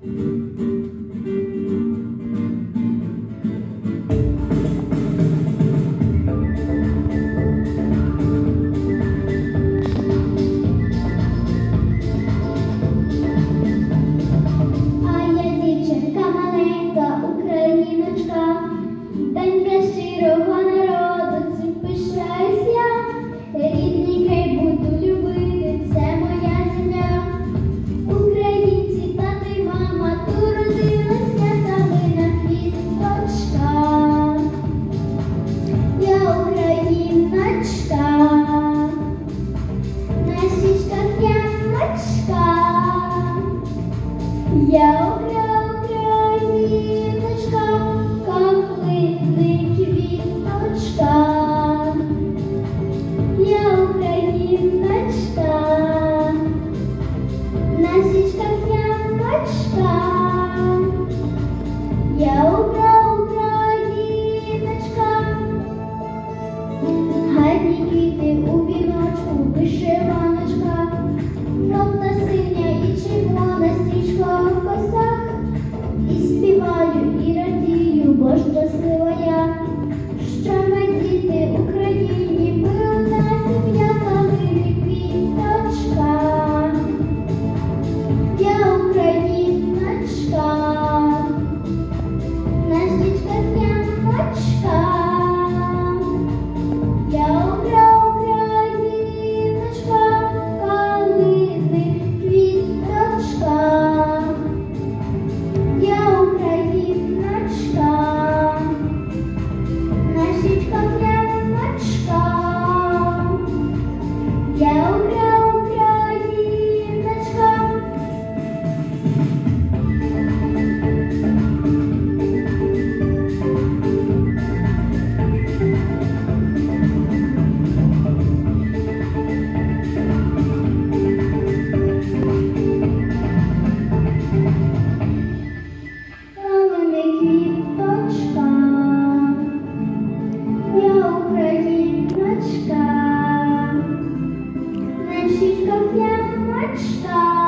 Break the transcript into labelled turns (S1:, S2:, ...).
S1: Thank you. Я україночка, каплини квіточка. Я україночка, на січках ямочка. Я україночка, гарні квіти у віночку вишиваночка. she comes down much star.